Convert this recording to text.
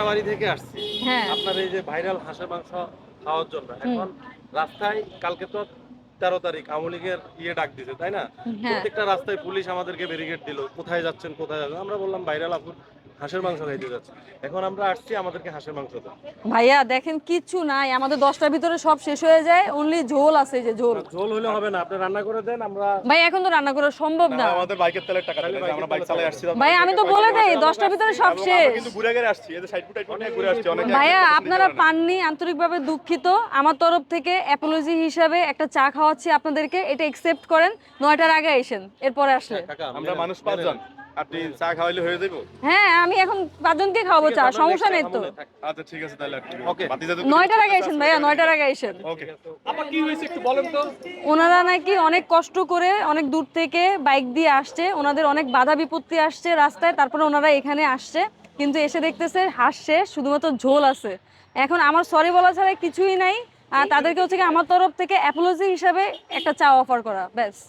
যাত্রাবাড়ি থেকে আসছি। হ্যাঁ। আপনার এই যে ভাইরাল হাঁসের মাংস খাওয়ার জন্য। এখন রাস্তায় কালকে তো তেরো তারিখ আওয়ামী লীগের ইয়ে ডাক দিছে তাই না? হ্যাঁ। প্রত্যেকটা রাস্তায় পুলিশ আমাদেরকে ব্যারিকেড দিল কোথায় যাচ্ছেন কোথায় যাচ্ছেন? আমরা বললাম ভাইরাল আপু হাঁসের মাংস খাইতে যাচ্ছে। এখন আমরা আসছি আমাদেরকে হাঁসের মাংস দাও ভাইয়া দেখেন কিচ্ছু নাই। আমাদের দশটার ভিতরে সব শেষ হয়ে যায়। অনলি ঝোল আছে এই যে ঝোল। ঝোল হলে হবে না। আপনি রান্না করে দেন আমরা ভাই এখন তো রান্না করা সম্ভব না। আমাদের বাইকের তেলের টাকা দিলে আমরা বাইক চালাই আসছি। ভাই আমি তো বলে দেই দশটার ভিতরে সব শেষ। কিন্তু ঘুরে ঘুরে আসছি। এই যে সাইড ঘুরে আসছি অনেকে ভাইয়া আপনারা। পাননি আন্তরিকভাবে দুঃখিত। আমার তরফ থেকে অ্যাপোলজি হিসাবে একটা চা খাওয়াচ্ছি আপনাদেরকে। এটা একসেপ্ট করেন। নয়টার আগে এসেন এরপরে আসলে। আমরা মানুষ পাঁচজন। আপনি চা খাওয়াইলে হয়ে যাব হ্যাঁ আমি এখন পাঁচজনকে খাওয়াবো চা সমস্যা নেই তো। আচ্ছা ঠিক আছে তাহলে যাতে নয়টার আগে এসেন ভাইয়া নয়টার আগে এসেন। ওকে আপা কি হয়েছে একটু বলেন তো। ওনারা নাকি অনেক কষ্ট করে অনেক দূর থেকে বাইক দিয়ে আসছে ওনাদের অনেক বাধা বিপত্তি আসছে রাস্তায় তারপরে ওনারা এখানে আসছে কিন্তু এসে দেখতেছে হাসছে শুধুমাত্র ঝোল আছে। এখন আমার সরি বলা ছাড়া কিছুই নাই আর তাদেরকে হচ্ছে কি আমার তরফ থেকে অ্যাপোলজি হিসাবে একটা চা অফার করা ব্যাস।